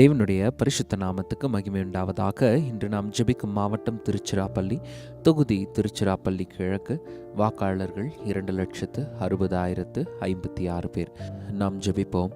தேவனுடைய பரிசுத்த நாமத்துக்கு மகிமை உண்டாவதாக. இன்று நாம் ஜெபிக்கும் மாவட்டம் திருச்சிராப்பள்ளி தொகுதி திருச்சிராப்பள்ளி கிழக்கு. வாக்காளர்கள் இரண்டு லட்சத்து அறுபதாயிரத்து ஐம்பத்தி ஆறு பேர். நாம் ஜெபிப்போம்.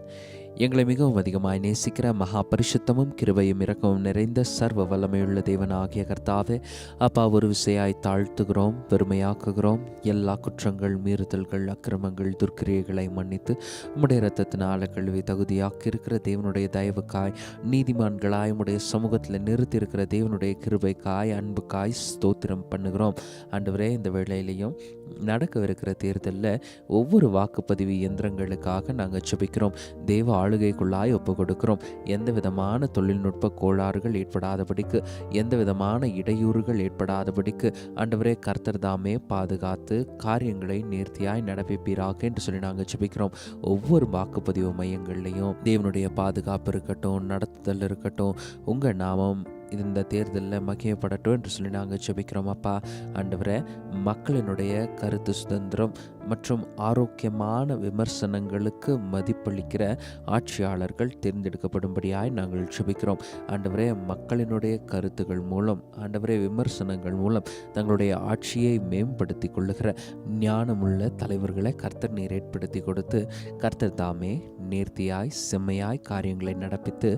எங்களை மிகவும் அதிகமாய் நேசிக்கிற மகா பரிசுத்தமும் கிருபையும் இறக்கவும் நிறைந்த சர்வ வல்லமையுள்ள தேவனாகிய கர்த்தாவே அப்பா ஒரு விசையாய் தாழ்த்துகிறோம் பெருமையாக்குகிறோம். எல்லா குற்றங்கள் மீறுதல்கள் அக்கிரமங்கள் துர்க்கிரியைகளை மன்னித்து உம்முடைய இரத்தத்தினால கழுவி தகுதியாக்கி இருக்கிற தேவனுடைய தயவுக்காய் நீதிமான்களாய் உம்முடைய சமூகத்தில் நிறுத்தியிருக்கிற தேவனுடைய கிருபைக்காய் அன்புக்காய் ஸ்தோத்திரம் பண்ணுகிறோம். ஆண்டவரே இந்த வேளையிலையும் நடக்கவிருக்கிற தேர்தலில் ஒவ்வொரு வாக்குப்பதிவு இயந்திரங்களுக்காக நாங்கள் ஜெபிக்கிறோம். தேவ ஆளுகைக்குள்ளாய் ஒப்பு கொடுக்கிறோம் எந்த விதமான தொழில்நுட்ப கோளாறுகள் ஏற்படாதபடிக்கு எந்த விதமான இடையூறுகள் ஏற்படாதபடிக்கு ஆண்டவரே கர்த்தர் தாமே பாதுகாத்து காரியங்களை நேர்த்தியாய் நடப்பிப்பீராக என்று சொல்லி நாங்கள் ஜெபிக்கிறோம். ஒவ்வொரு வாக்குப்பதிவு மையங்கள்லையும் தேவனுடைய பாதுகாப்பு இருக்கட்டும் நடத்துதல் இருக்கட்டும் உங்கள் நாமம் இந்த தேர்தலில் மகிமைப்படட்டும் என்று சொல்லி நாங்கள் ஜெபிக்கிறோம். அப்பா ஆண்டவரே மக்களினுடைய கருத்து சுதந்திரம் மற்றும் ஆரோக்கியமான விமர்சனங்களுக்கு மதிப்பளிக்கிற ஆட்சியாளர்கள் தேர்ந்தெடுக்கப்படும்படியாய் நாங்கள் ஜெபிக்கிறோம். ஆண்டவரே மக்களினுடைய கருத்துகள் மூலம் ஆண்டவரே விமர்சனங்கள் மூலம் தங்களுடைய ஆட்சியை மேம்படுத்தி கொள்ளுகிற ஞானமுள்ள தலைவர்களை கர்த்தர் நீர் ஏற்படுத்தி கொடுத்து கர்த்தர் தாமே நேர்த்தியாய் செம்மையாய் காரியங்களை நடப்பித்து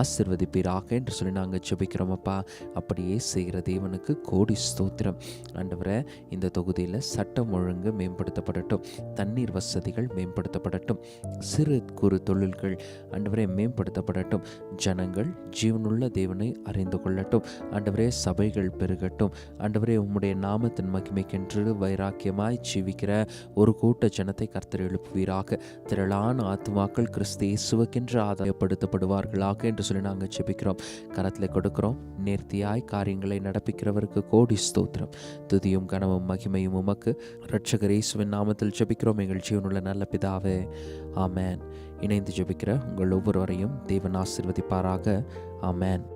ஆசிர்வதிப்பீராக என்று சொல்லி நாங்கள் ஜெபிக்கிறோம் அப்பா. அப்படியே செய்கிற தேவனுக்கு கோடி ஸ்தோத்திரம். ஆண்டவரே இந்த தொகுதியில் சட்டம் ஒழுங்கு மேம்படுத்தப்பட்ட மேம்படட்டும் தண்ணீர் வசதிகள் மேம்படுத்தப்படட்டும். சிறு குறு தொழில்கள் ஆண்டவரே மேம்படுத்தப்படட்டும். ஜனங்கள் ஜீவனுள்ள தேவனை அறிந்து கொள்ளட்டும். ஆண்டவரே சபைகள் பெருகட்டும். ஆண்டவரே உம்முடைய நாமத்தின் மகிமைக்கென்று வைராக்கியமாய் ஜீவிக்கிற ஒரு கூட்ட ஜனத்தை கர்த்தர் எழுப்புவீராக. திரளான ஆத்மாக்கள் கிறிஸ்து இயேசுவக்கென்று ஆதாயப்படுத்தப்படுவார்களாக என்று சொல்லி நாங்கள் ஜெபிக்கிறோம். கரத்தில் கொடுக்கிறோம். நேர்த்தியாய் காரியங்களை நடப்பிக்கிறவருக்கு கோடி ஸ்தோத்திரம். துதியும் கனமும் மகிமையும் உமக்கு. ரட்சகர் இயேசுவின் நாமத்தில் ஜெபிக்கிறோம். எங்கள் ஜீவனுள்ள நல்ல பிதாவே ஆமேன். இணைந்து ஜெபிக்கிற உங்கள் ஒவ்வொருவரையும் தேவன் ஆசிர்வதிப்பாராக. ஆமேன்.